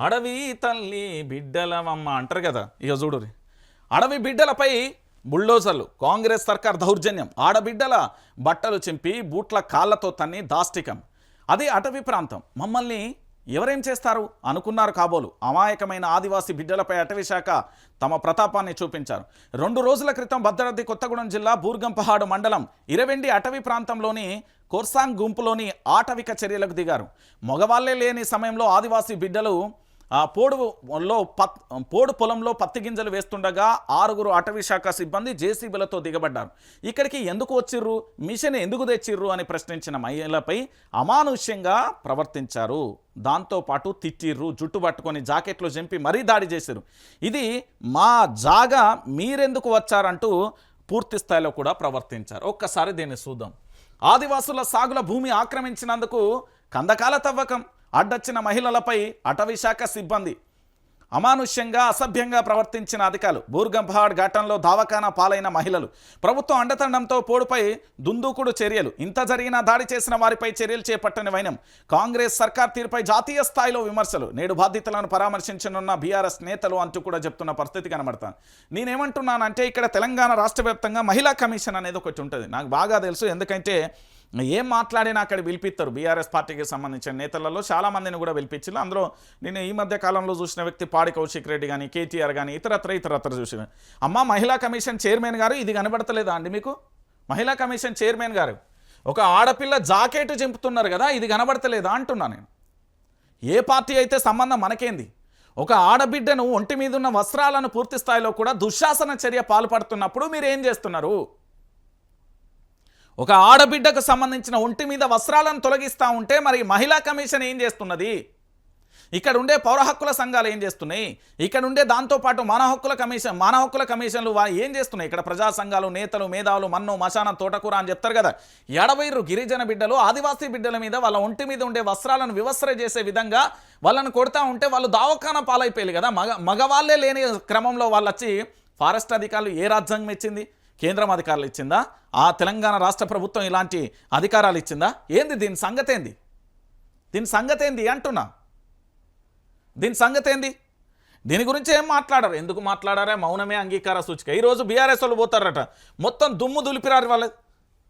అడవి తల్లి బిడ్డలమమ్మ అంటారు కదా ఇక చూడు అడవి బిడ్డలపై బుల్డోజర్లు కాంగ్రెస్ సర్కార్ దౌర్జన్యం. ఆడబిడ్డల బట్టలు చింపి బూట్ల కాళ్ళతో తన్ని దాష్టికం. అది అటవీ ప్రాంతం. మమ్మల్ని ఎవరేం చేస్తారు? అనుకున్నారు కాబోలు. అమాయకమైన ఆదివాసీ బిడ్డలపై అటవీ శాఖ తమ ప్రతాపాన్ని చూపించారు. రెండు రోజుల క్రితం భద్రాద్రి కొత్తగూడెం జిల్లా బూర్గంపహాడు మండలం ఇరవెండి అటవీ ప్రాంతంలోని కోర్సాంగ్ గుంపులోని ఆటవిక చర్యలకు దిగారు. మగవాళ్ళే లేని సమయంలో ఆదివాసీ బిడ్డలు పోడులో పత్ పోడు పొలంలో పత్తి గింజలు వేస్తుండగా ఆరుగురు అటవీ శాఖ సిబ్బంది జేసీబీలతో దిగబడ్డారు. ఇక్కడికి ఎందుకు వచ్చిర్రు? మిషన్ ఎందుకు తెచ్చిర్రు? అని ప్రశ్నించిన మహిళలపై అమానుష్యంగా ప్రవర్తించారు. దాంతోపాటు తిట్టిర్రు జుట్టు పట్టుకొని జాకెట్లు జంపి మరీ దాడి చేశారు ఇది మా జాగా మీరెందుకు వచ్చారంటూ పూర్తి స్థాయిలో కూడా ప్రవర్తించారు. ఒక్కసారి దీన్ని చూద్దాం. ఆదివాసుల సాగుల భూమి ఆక్రమించినందుకు కందకాల తవ్వకం. అడ్డొచ్చిన మహిళలపై అటవీశాఖ సిబ్బంది అమానుష్యంగా అసభ్యంగా ప్రవర్తించిన అధికారులు. బూర్గంపహాడ్ ఘటనలో దావకానా పాలైన మహిళలు. ప్రభుత్వం అండతండంతో పోడుపై దుందూకుడు చర్యలు. ఇంత జరిగినా దాడి చేసిన వారిపై చర్యలు చేపట్టని వైనం. కాంగ్రెస్ సర్కార్ తీరుపై జాతీయ స్థాయిలో విమర్శలు. నేడు బాధితులను పరామర్శించనున్న బీఆర్ఎస్ నేతలు అంటూ కూడా చెప్తున్న పరిస్థితి కనబడతాను నేనేమంటున్నానంటే ఇక్కడ తెలంగాణ రాష్ట్ర మహిళా కమిషన్ అనేది ఒకటి ఉంటుంది. నాకు బాగా తెలుసు. ఎందుకంటే ఏం మాట్లాడినా అక్కడ పిలిపిస్తారు బీఆర్ఎస్ పార్టీకి సంబంధించిన నేతలలో చాలా మందిని కూడా పిలిపించారు అందులో నేను ఈ మధ్య కాలంలో చూసిన వ్యక్తి పాడి కౌశిక్ రెడ్డి కానీ కేటీఆర్ కానీ ఇతరత్ర ఇతరత్ర చూసిన. అమ్మ మహిళా కమిషన్ చైర్మన్ గారు ఇది కనబడతలేదా అండి మీకు? మహిళా కమిషన్ చైర్మన్ గారు. ఒక ఆడపిల్ల జాకెట్ చింపుతున్నారు కదా ఇది కనబడతలేదా అంటున్నా నేను. ఏ పార్టీ అయితే సంబంధం మనకేంది? ఒక ఆడబిడ్డను ఒంటి మీద ఉన్న వస్త్రాలను పూర్తి స్థాయిలో కూడా దుశ్శాసన చర్య పాల్పడుతున్నప్పుడు మీరు ఏం చేస్తున్నారు? ఒక ఆడబిడ్డకు సంబంధించిన ఒంటి మీద వస్త్రాలను తొలగిస్తూ ఉంటే మరి మహిళా కమిషన్ ఏం చేస్తున్నది? ఇక్కడ ఉండే పౌర హక్కుల సంఘాలు ఏం చేస్తున్నాయి? ఇక్కడ ఉండే దాంతోపాటు మానవ హక్కుల కమిషన్ మానవ హక్కుల కమిషన్లు ఏం చేస్తున్నాయి? ఇక్కడ ప్రజా సంఘాలు నేతలు మేధావులు మన్ను మశానం తోటకూర అని చెప్తారు కదా. ఎడవైరు గిరిజన బిడ్డలు ఆదివాసీ బిడ్డల మీద వాళ్ళ ఒంటి మీద ఉండే వస్త్రాలను వివస్త్ర చేసే విధంగా వాళ్ళను కొడతా ఉంటే వాళ్ళు దావఖాన పాలైపోయారు కదా. మగ మగవాళ్ళే లేని క్రమంలో వాళ్ళు వచ్చి ఫారెస్ట్ అధికారులు ఏ రాజ్యాంగం ఇచ్చింది? కేంద్రం అధికారులు ఇచ్చిందా? ఆ తెలంగాణ రాష్ట్ర ప్రభుత్వం ఇలాంటి అధికారాలు ఇచ్చిందా? ఏంది దీని సంగతేంది? దీని సంగతేంది అంటున్నా. దీని సంగతేంది? దీని గురించి ఏం మాట్లాడరు? ఎందుకు మాట్లాడారే? మౌనమే అంగీకార సూచిక. ఈరోజు బీఆర్ఎస్ వాళ్ళు పోతారట. మొత్తం దుమ్ము దులిపిరారు వాళ్ళ